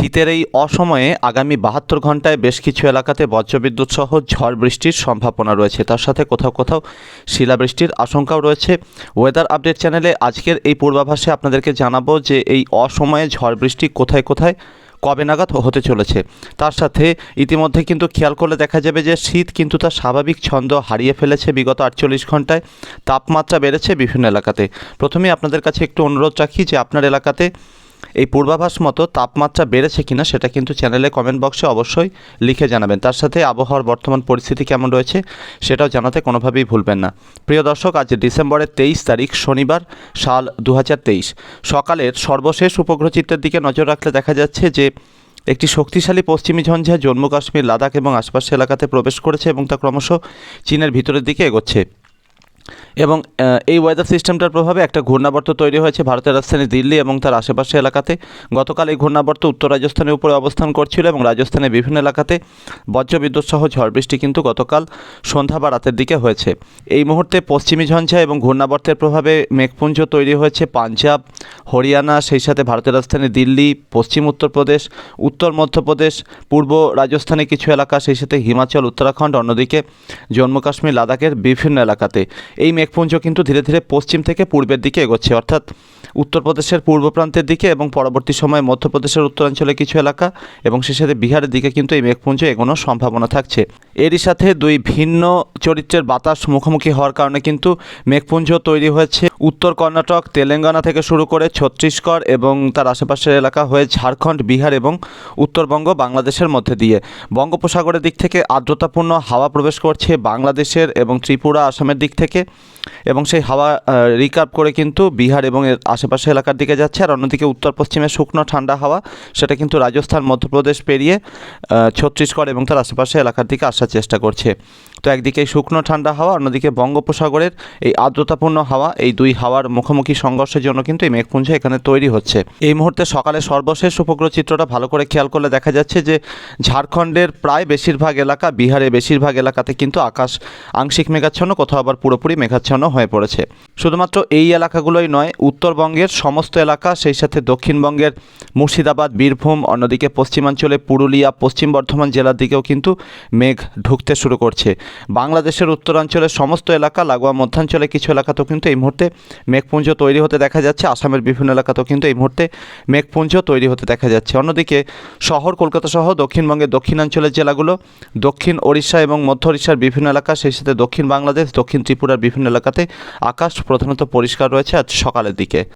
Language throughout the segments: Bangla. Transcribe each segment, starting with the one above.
শীতের এই অসময়ে আগামী বাহাত্তর ঘন্টায় বেশ কিছু এলাকাতে বজ্রবিদ্যুৎ সহ ঝড় বৃষ্টির সম্ভাবনা রয়েছে। তার সাথে কোথাও কোথাও শিলাবৃষ্টির আশঙ্কাও রয়েছে। ওয়েদার আপডেট চ্যানেলে আজকের এই পূর্বাভাসে আপনাদেরকে জানাব যে এই অসময়ে ঝড় বৃষ্টি কোথায় কোথায়, কবে নাগাদ হতে চলেছে। তার সাথে ইতিমধ্যে কিন্তু খেয়াল করলে দেখা যাবে যে শীত কিন্তু তার স্বাভাবিক ছন্দ হারিয়ে ফেলেছে বিগত আটচল্লিশ ঘন্টায় তাপমাত্রা বেড়েছে বিভিন্ন এলাকাতে। প্রথমে আপনাদের কাছে একটু অনুরোধ রাখি যে আপনার এলাকাতে এই পূর্বাভাস মতো তাপমাত্রা বেড়েছে কিনা সেটা কিন্তু চ্যানেলে কমেন্ট বক্সে অবশ্যই লিখে জানাবেন। তার সাথে আবহাওয়ার বর্তমান পরিস্থিতি কেমন রয়েছে সেটাও জানাতে কোনোভাবেই ভুলবেন না। প্রিয় দর্শক, আজ ডিসেম্বরের তেইশ তারিখ, শনিবার, সাল দু হাজার তেইশ। সকালের সর্বশেষ উপগ্রহ চিত্রের দিকে নজর রাখলে দেখা যাচ্ছে যে একটি শক্তিশালী পশ্চিমী ঝঞ্ঝা জম্মু কাশ্মীর লাদাখ এবং আশপাশের এলাকাতে প্রবেশ করেছে এবং তা ক্রমশ চীনের ভিতরের দিকে এগোচ্ছে। এবং এই ওয়েদার সিস্টেমটার প্রভাবে একটা ঘূর্ণাবর্ত তৈরি হয়েছে ভারতের রাজধানী দিল্লি এবং তার আশেপাশে এলাকাতে। গতকাল এই ঘূর্ণাবর্ত উত্তর রাজস্থানের উপরে অবস্থান করছিল এবং রাজস্থানের বিভিন্ন এলাকাতে বজ্রবিদ্যুৎ সহ ঝড় বৃষ্টি কিন্তু গতকাল সন্ধ্যা বা রাতের দিকে হয়েছে। এই মুহূর্তে পশ্চিমী ঝঞ্ঝা এবং ঘূর্ণাবর্তের প্রভাবে মেঘপুঞ্জ তৈরি হয়েছে পাঞ্জাব, হরিয়ানা, সেই সাথে ভারতের রাজধানী দিল্লি, পশ্চিম উত্তরপ্রদেশ, উত্তর মধ্যপ্রদেশ, পূর্ব রাজস্থানের কিছু এলাকা, সেই সাথে হিমাচল, উত্তরাখণ্ড, অন্যদিকে জম্মু কাশ্মীর, লাদাখের বিভিন্ন এলাকাতে। এই মেঘপুঞ্জ কিন্তু ধীরে ধীরে পশ্চিম থেকে পূর্বের দিকে এগোচ্ছে। অর্থাৎ উত্তরপ্রদেশের পূর্ব প্রান্তের দিকে এবং পরবর্তী সময়ে মধ্যপ্রদেশের উত্তরাঞ্চলে কিছু এলাকা এবং সে সাথে বিহারের দিকে কিন্তু এই মেঘপুঞ্জ এগোনোর সম্ভাবনা থাকছে। এরই সাথে দুই ভিন্ন চরিত্রের বাতাস মুখোমুখি হওয়ার কারণে কিন্তু মেঘপুঞ্জ তৈরি হয়েছে। উত্তর কর্ণাটক, তেলেঙ্গানা থেকে শুরু করে ছত্তিশগড় এবং তার আশেপাশের এলাকা হয়ে ঝাড়খণ্ড, বিহার এবং উত্তরবঙ্গ বাংলাদেশের মধ্যে দিয়ে। বঙ্গোপসাগরের দিক থেকে আর্দ্রতাপূর্ণ হাওয়া প্রবেশ করছে বাংলাদেশের এবং ত্রিপুরা, আসামের দিক থেকে এবং সেই হাওয়া রিকার্ভ করে কিন্তু বিহার এবং এর আশেপাশে এলাকার দিকে যাচ্ছে আর অন্যদিকে উত্তর পশ্চিমে শুকনো ঠান্ডা হাওয়া, সেটা কিন্তু রাজস্থান, মধ্যপ্রদেশ পেরিয়ে ছত্তিশগড় এবং তার আশেপাশে এলাকার দিকে আসার চেষ্টা করছে। তো একদিকে শুকনো ঠান্ডা হাওয়া, অন্যদিকে বঙ্গোপসাগরের এই আর্দ্রতাপূর্ণ হাওয়া, এই দুই হাওয়ার মুখোমুখি সংঘর্ষের জন্য কিন্তু এই মেঘপুঞ্জ এখানে তৈরি হচ্ছে। এই মুহূর্তে সকালে সর্বশেষ উপগ্রহ চিত্রটা ভালো করে খেয়াল করলে দেখা যাচ্ছে যে ঝাড়খণ্ডের প্রায় বেশিরভাগ এলাকা, বিহারে বেশিরভাগ এলাকাতে কিন্তু আকাশ আংশিক মেঘাচ্ছন্ন, কোথাও আবার পুরোপুরি মেঘাচ্ছন্ন হয়ে পড়েছে। শুধুমাত্র এই এলাকাগুলোই নয় উত্তরবঙ্গের সমস্ত এলাকা, সেই সাথে দক্ষিণবঙ্গের মুর্শিদাবাদ, বীরভূম, অন্যদিকে পশ্চিমাঞ্চলে পুরুলিয়া, পশ্চিম বর্ধমান জেলার দিকেও কিন্তু মেঘ ঢুকতে শুরু করছে। বাংলাদেশের উত্তরাঞ্চলের সমস্ত এলাকা, লাগোয়া মধ্যাঞ্চলে কিছু এলাকাতেও কিন্তু এই মুহূর্তে মেঘপুঞ্জ তৈরি হতে দেখা যাচ্ছে। আসামের বিভিন্ন এলাকাতেও কিন্তু এই মুহূর্তে মেঘপুঞ্জ তৈরি হতে দেখা যাচ্ছে। অন্যদিকে শহর, কলকাতা সহ দক্ষিণবঙ্গের দক্ষিণাঞ্চলের জেলাগুলো, দক্ষিণ ওড়িশা এবং মধ্য ওড়িশার বিভিন্ন এলাকা, সেই সাথে দক্ষিণ বাংলাদেশ, দক্ষিণ ত্রিপুরার বিভিন্ন এলাকাতে আকাশ প্রধানত পরিষ্কার রয়েছে আজ সকালের দিকে।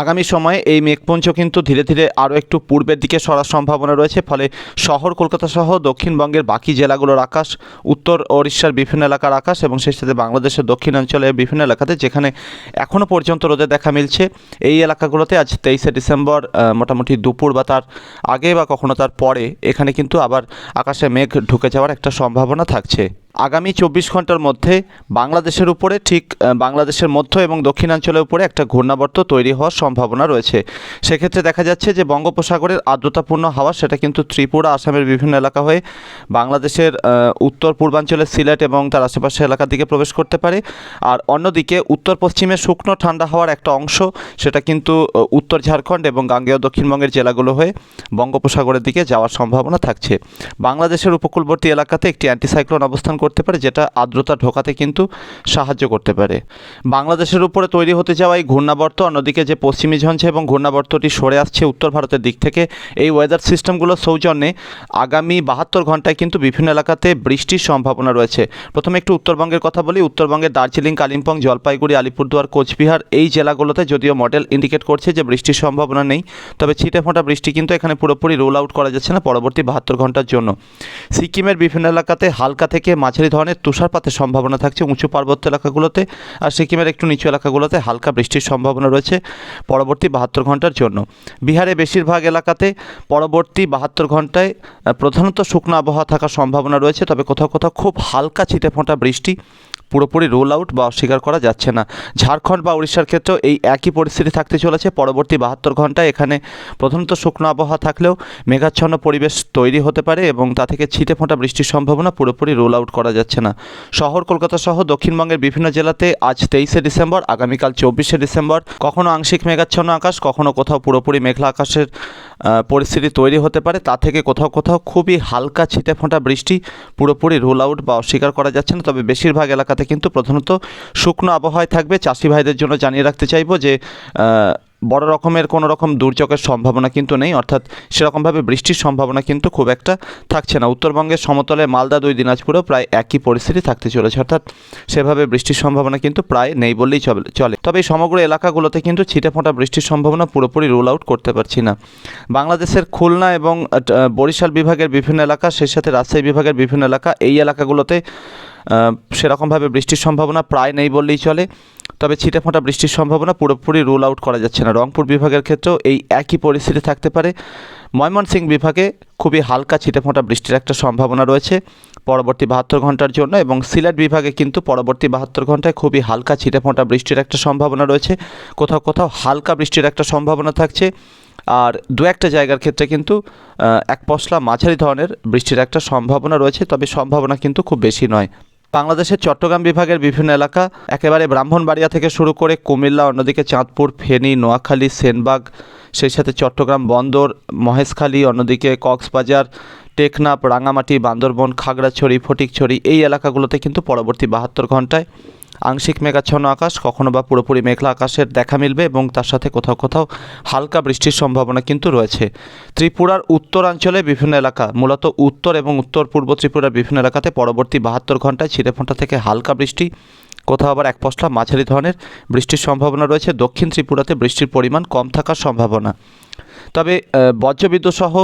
আগামী সময়ে এই মেঘপুঞ্জ কিন্তু ধীরে ধীরে আরও একটু পূর্বের দিকে সরার সম্ভাবনা রয়েছে, ফলে শহর কলকাতা সহ দক্ষিণবঙ্গের বাকি জেলাগুলোর আকাশ, উত্তর ওড়িশার বিভিন্ন এলাকার আকাশ এবং সেই সাথে বাংলাদেশের দক্ষিণাঞ্চলের বিভিন্ন এলাকাতে, যেখানে এখনও পর্যন্ত রোদে দেখা মিলছে। এই এলাকাগুলোতে আজ তেইশে ডিসেম্বর মোটামুটি দুপুর বা তার আগে বা কখনো তার পরে এখানে কিন্তু আবার আকাশে মেঘ ঢুকে যাওয়ার একটা সম্ভাবনা থাকছে। আগামী চব্বিশ ঘণ্টার মধ্যে বাংলাদেশের উপরে ঠিক বাংলাদেশের মধ্য এবং দক্ষিণাঞ্চলের উপরে একটা ঘূর্ণাবর্ত তৈরি হওয়ার সম্ভাবনা রয়েছে। সেক্ষেত্রে দেখা যাচ্ছে যে বঙ্গোপসাগরের আর্দ্রতাপূর্ণ হাওয়া, সেটা কিন্তু ত্রিপুরা, আসামের বিভিন্ন এলাকা হয়ে বাংলাদেশের উত্তর পূর্বাঞ্চলের সিলেট এবং তার আশেপাশের এলাকার দিকে প্রবেশ করতে পারে। আর অন্যদিকে উত্তর পশ্চিমে শুকনো ঠান্ডা হওয়ার একটা অংশ, সেটা কিন্তু উত্তর ঝাড়খণ্ড এবং গাঙ্গেয় দক্ষিণবঙ্গের জেলাগুলো হয়ে বঙ্গোপসাগরের দিকে যাওয়ার সম্ভাবনা থাকছে। বাংলাদেশের উপকূলবর্তী এলাকাতে একটি অ্যান্টিসাইক্লোন অবস্থান করতে পারে, যেটা আর্দ্রতা ঢোকাতে কিন্তু সাহায্য করতে পারে। বাংলাদেশের উপরে তৈরি হতে যাওয়া এই ঘূর্ণাবর্ত, অন্যদিকে যে পশ্চিমী ঝঞ্ঝা এবং ঘূর্ণাবর্তটি সরে আসছে উত্তর ভারতের দিক থেকে। এই ওয়েদার সিস্টেমগুলোর সৌজন্যে আগামী বাহাত্তর ঘন্টায় কিন্তু বিভিন্ন এলাকাতে বৃষ্টির সম্ভাবনা রয়েছে। প্রথমে একটু উত্তরবঙ্গের কথা বলি। উত্তরবঙ্গের দার্জিলিং, কালিম্পং, জলপাইগুড়ি, আলিপুরদুয়ার, কোচবিহার এই জেলাগুলোতে যদিও মডেল ইন্ডিকেট করছে যে বৃষ্টির সম্ভাবনা নেই, তবে ছিটে ফোঁটা বৃষ্টি কিন্তু এখানে পুরোপুরি রোল আউট করা যাচ্ছে না পরবর্তী বাহাত্তর ঘণ্টার জন্য। সিকিমের বিভিন্ন এলাকাতে হালকা থেকে মাঝারি ধরনের তুষারপাতের সম্ভাবনা থাকছে উঁচু পার্বত্য এলাকাগুলোতে, আর সিকিমের একটু নিচু এলাকাগুলোতে হালকা বৃষ্টির সম্ভাবনা রয়েছে। পরবর্তী বাহাত্তর ঘণ্টার জন্য। বিহারে বেশিরভাগ এলাকাতে পরবর্তী বাহাত্তর ঘন্টায় প্রধানত শুকনো আবহাওয়া থাকার সম্ভাবনা রয়েছে, তবে কোথাও কোথাও খুব হালকা ছিটেফোঁটা বৃষ্টি পুরোপুরি রুল আউট বা অস্বীকার করা যাচ্ছে না। ঝাড়খণ্ড বা উড়িষ্যার ক্ষেত্রেও এই একই পরিস্থিতি থাকতে চলেছে। পরবর্তী বাহাত্তর ঘন্টায় এখানে প্রধানত শুকনো আবহাওয়া থাকলেও মেঘাচ্ছন্ন পরিবেশ তৈরি হতে পারে এবং তা থেকে ছিটে ফোঁটা বৃষ্টির সম্ভাবনা পুরোপুরি রুল আউট করা যাচ্ছে না। শহর কলকাতা সহ দক্ষিণবঙ্গের বিভিন্ন জেলাতে আজ তেইশে ডিসেম্বর, আগামীকাল চব্বিশে ডিসেম্বর। কখনো আংশিক মেঘাচ্ছন্ন আকাশ, কখনো কোথাও পুরোপুরি মেঘলা আকাশের পরিস্থিতি তৈরি হতে পারে। তা থেকে কোথাও কোথাও খুবই হালকা ছিটে ফোঁটা বৃষ্টি পুরোপুরি রুল আউট বা অস্বীকার করা যাচ্ছে না। তবে বেশিরভাগ এলাকাতে কিন্তু প্রধানত শুকনো আবহাওয়ায় থাকবে। চাষি ভাইদের জন্য জানিয়ে রাখতে চাইব যে বড় রকমের কোনো রকম দুর্যোগের সম্ভাবনা কিন্তু নেই, অর্থাৎ সেরকমভাবে বৃষ্টির সম্ভাবনা কিন্তু খুব একটা থাকছে না। উত্তরবঙ্গের সমতলে মালদা দুই, দিনাজপুরেও প্রায় একই পরিস্থিতি থাকতে চলেছে, অর্থাৎ সেভাবে বৃষ্টির সম্ভাবনা কিন্তু প্রায় নেই বললেই চলে তবে এই সমগ্র এলাকাগুলোতে কিন্তু ছিটে ফোঁটা বৃষ্টির সম্ভাবনা পুরোপুরি রুল আউট করতে পারছি না। বাংলাদেশের খুলনা এবং বরিশাল বিভাগের বিভিন্ন এলাকা, সেই সাথে রাজশাহী বিভাগের বিভিন্ন এলাকা, এই এলাকাগুলোতে সেরকমভাবে বৃষ্টির সম্ভাবনা প্রায় নেই বললেই চলে। তবে ছিটে ফোঁটা বৃষ্টির সম্ভাবনা পুরোপুরি রুল আউট করা যাচ্ছে না। রংপুর বিভাগের ক্ষেত্রেও এই একই পরিস্থিতি থাকতে পারে। ময়মনসিংহ বিভাগে খুবই হালকা ছিটে ফোঁটা বৃষ্টির একটা সম্ভাবনা রয়েছে পরবর্তী বাহাত্তর ঘণ্টার জন্য এবং সিলেট বিভাগে কিন্তু পরবর্তী বাহাত্তর ঘন্টায় খুবই হালকা ছিটে ফোঁটা বৃষ্টির একটা সম্ভাবনা রয়েছে। কোথাও কোথাও হালকা বৃষ্টির একটা সম্ভাবনা থাকছে। আর দু একটা জায়গার ক্ষেত্রে কিন্তু এক পশলা মাঝারি ধরনের বৃষ্টির একটা সম্ভাবনা রয়েছে, তবে সম্ভাবনা কিন্তু খুব বেশি নয়। বাংলাদেশের চট্টগ্রাম বিভাগের বিভিন্ন এলাকা, একেবারে ব্রাহ্মণবাড়িয়া থেকে শুরু করে কুমিল্লা, অন্যদিকে চাঁদপুর, ফেনী, নোয়াখালী, সেনবাগ, সেই সাথে চট্টগ্রাম বন্দর, মহেশখালী, অন্যদিকে কক্সবাজার, টেকনাফ, রাঙামাটি, বান্দরবন, খাগড়াছড়ি, ফটিকছড়ি, এই এলাকাগুলোতে কিন্তু পরবর্তী বাহাত্তর ঘন্টায় আংশিক মেঘাচ্ছন্ন আকাশ, কখনো বা পুরোপুরি মেঘলা আকাশের দেখা মিলবে এবং তার সাথে কোথাও কোথাও হালকা বৃষ্টির সম্ভাবনা কিন্তু রয়েছে। ত্রিপুরার উত্তরাঞ্চলে বিভিন্ন এলাকা, মূলত উত্তর এবং উত্তর পূর্ব ত্রিপুরার বিভিন্ন এলাকাতে পরবর্তী বাহাত্তর ঘন্টায় ছিটেফোঁটা থেকে হালকা বৃষ্টি, কোথাও আবার এক পশলা মাঝারি ধরনের বৃষ্টির সম্ভাবনা রয়েছে। দক্ষিণ ত্রিপুরাতে বৃষ্টির পরিমাণ কম থাকার সম্ভাবনা। তবে আহ, বজ্রবিদ্যুৎ সহ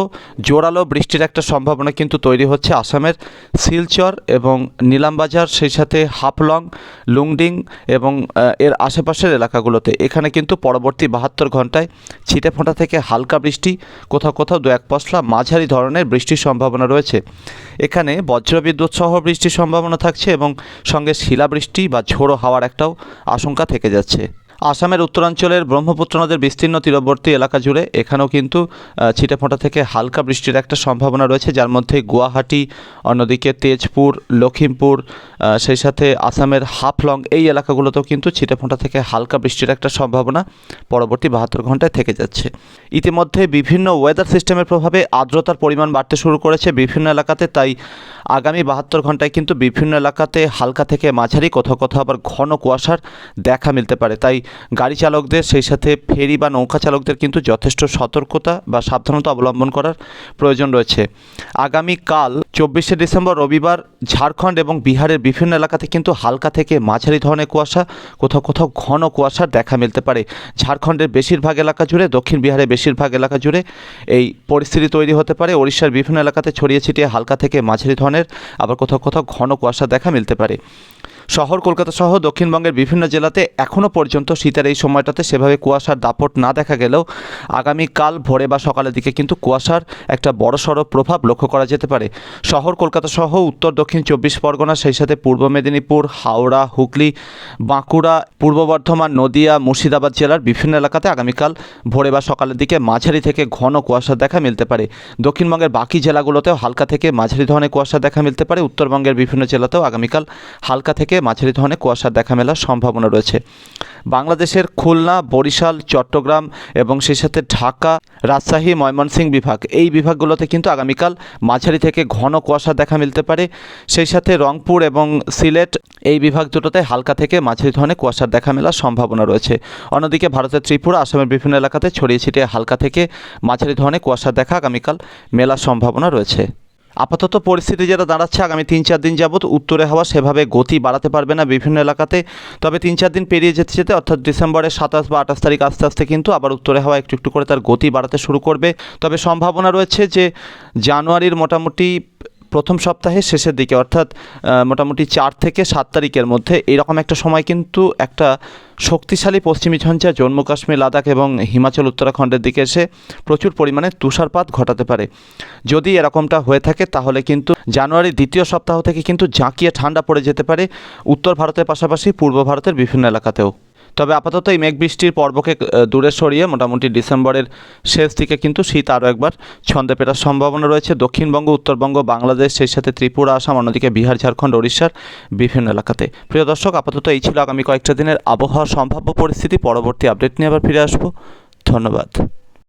জোরালো বৃষ্টির একটা সম্ভাবনা কিন্তু তৈরি হচ্ছে আসামের শিলচর এবং নিলামবাজার সেই সাথে হাফলং লুংডিং এবং এর আশেপাশের এলাকাগুলোতে। এখানে কিন্তু পরবর্তী বাহাত্তর ঘন্টায় ছিটে ফোঁটা থেকে হালকা বৃষ্টি কোথাও কোথাও দু এক পশলা মাঝারি ধরনের বৃষ্টির সম্ভাবনা রয়েছে। এখানে বজ্রবিদ্যুৎ সহ বৃষ্টির সম্ভাবনা থাকছে এবং সঙ্গে শিলাবৃষ্টি বা ঝোড়ো হাওয়ার একটাও আশঙ্কা থেকে যাচ্ছে। আসামের উত্তরাঞ্চলের ব্রহ্মপুত্র নদের বিস্তীর্ণ তীরবর্তী এলাকা জুড়ে এখানেও কিন্তু ছিটেফোঁটা থেকে হালকা বৃষ্টির একটা সম্ভাবনা রয়েছে, যার মধ্যে গুয়াহাটি, অন্যদিকে তেজপুর লখিমপুর সেই সাথে আসামের হাফলং এই এলাকাগুলোতেও কিন্তু ছিটেফোঁটা থেকে হালকা বৃষ্টির একটা সম্ভাবনা পরবর্তী বাহাত্তর ঘন্টায় থেকে যাচ্ছে। ইতিমধ্যে বিভিন্ন ওয়েদার সিস্টেমের প্রভাবে আর্দ্রতার পরিমাণ বাড়তে শুরু করেছে বিভিন্ন এলাকাতে, তাই আগামী বাহাত্তর ঘন্টায় কিন্তু বিভিন্ন এলাকাতে হালকা থেকে মাঝারি, কোথাও কোথাও আবার ঘন কুয়াশার দেখা মিলতে পারে। তাই গাড়ি চালকদের সেই সাথে ফেরি বা নৌকা চালকদের কিন্তু যথেষ্ট সতর্কতা বা সাবধানতা অবলম্বন করার প্রয়োজন রয়েছে। আগামীকাল চব্বিশে ডিসেম্বর রবিবার, ঝাড়খণ্ড এবং বিহারের বিভিন্ন এলাকাতে কিন্তু হালকা থেকে মাঝারি ধরনের কুয়াশা, কোথাও কোথাও ঘন কুয়াশার দেখা মিলতে পারে। ঝাড়খণ্ডের বেশিরভাগ এলাকা জুড়ে, দক্ষিণ বিহারের বেশিরভাগ এলাকা জুড়ে এই পরিস্থিতি তৈরি হতে পারে। ওড়িশার বিভিন্ন এলাকাতে ছড়িয়ে ছিটিয়ে হালকা থেকে মাঝারি ধরনের, আবার কোথাও কোথাও ঘন কুয়াশা দেখা মিলতে পারে। শহর কলকাতা সহ দক্ষিণবঙ্গের বিভিন্ন জেলাতে এখনও পর্যন্ত শীতের এই সময়টাতে সেভাবে কুয়াশার দাপট না দেখা গেলেও আগামীকাল ভোরে বা সকালের দিকে কিন্তু কুয়াশার একটা বড়সড় প্রভাব লক্ষ্য করা যেতে পারে। শহর কলকাতা সহ উত্তর, দক্ষিণ চব্বিশ পরগনা, সেই সাথে পূর্ব মেদিনীপুর, হাওড়া, হুগলি, বাঁকুড়া, পূর্ব বর্ধমান, নদিয়া, মুর্শিদাবাদ জেলার বিভিন্ন এলাকাতে আগামীকাল ভোরে বা সকালের দিকে মাঝারি থেকে ঘন কুয়াশা দেখা মিলতে পারে। দক্ষিণবঙ্গের বাকি জেলাগুলোতেও হালকা থেকে মাঝারি ধরনের কুয়াশা দেখা মিলতে পারে। উত্তরবঙ্গের বিভিন্ন জেলাতেও আগামীকাল হালকা থেকে মাঝারি ধরনের কুয়াশা দেখা মেলার সম্ভাবনা রয়েছে। বাংলাদেশের খুলনা, বরিশাল, চট্টগ্রাম এবং সেই সাথে ঢাকা, রাজশাহী, ময়মনসিংহ বিভাগ। এই বিভাগগুলোতে কিন্তু আগামীকাল মাঝারি থেকে ঘন কুয়াশা দেখা মিলতে পারে। সেই সাথে রংপুর এবং সিলেট এই বিভাগ দুটোতে হালকা থেকে মাঝারি ধরনের কুয়াশার দেখা মেলার সম্ভাবনা রয়েছে। অন্যদিকে ভারতের ত্রিপুরা, আসামের বিভিন্ন এলাকাতে ছড়িয়ে ছিটিয়ে হালকা থেকে মাঝারি ধরনের কুয়াশার দেখা আগামীকাল মেলার সম্ভাবনা রয়েছে। আপাতত পরিস্থিতি যেটা দাঁড়াচ্ছে আগামী তিন চার দিন যাবৎ উত্তরে হাওয়া সেভাবে গতি বাড়াতে পারবে না বিভিন্ন এলাকাতে। তবে তিন চার দিন পেরিয়ে যেতে যেতে অর্থাৎ ডিসেম্বরের সাতাশ বা আঠাশ তারিখ আস্তে আস্তে কিন্তু আবার উত্তরে হাওয়া একটু একটু করে তার গতি বাড়াতে শুরু করবে। তবে সম্ভাবনা রয়েছে যে জানুয়ারির মোটামুটি প্রথম সপ্তাহের শেষের দিকে, অর্থাৎ মোটামুটি চার থেকে সাত তারিখের মধ্যে এরকম একটা সময় কিন্তু একটা শক্তিশালী পশ্চিমী ঝঞ্ঝা জম্মু কাশ্মীর, লাদাখ এবং হিমাচল উত্তরাখণ্ডের দিকে এসে প্রচুর পরিমাণে তুষারপাত ঘটাতে পারে। যদি এরকমটা হয়ে থাকে, তাহলে কিন্তু জানুয়ারির দ্বিতীয় সপ্তাহ থেকে কিন্তু জাঁকিয়ে ঠান্ডা পড়ে যেতে পারে উত্তর ভারতের পাশাপাশি পূর্ব ভারতের বিভিন্ন এলাকাতেও। তবে আপাতত এই মেঘ বৃষ্টির পর্বকে দূরে সরিয়ে মোটামুটি ডিসেম্বরের শেষ দিকে কিন্তু শীত আরও একবার ছন্দে পেটার সম্ভাবনা রয়েছে। দক্ষিণবঙ্গ, উত্তরবঙ্গ, বাংলাদেশ, সেই সাথে ত্রিপুরা, আসাম, অন্যদিকে বিহার, ঝাড়খণ্ড, ওড়িশার বিভিন্ন এলাকাতে। প্রিয় দর্শক, আপাতত এই ছিল আগামী কয়েকটা দিনের আবহাওয়া সম্ভাব্য পরিস্থিতি। পরবর্তী আপডেট নিয়ে আবার ফিরে আসব। ধন্যবাদ।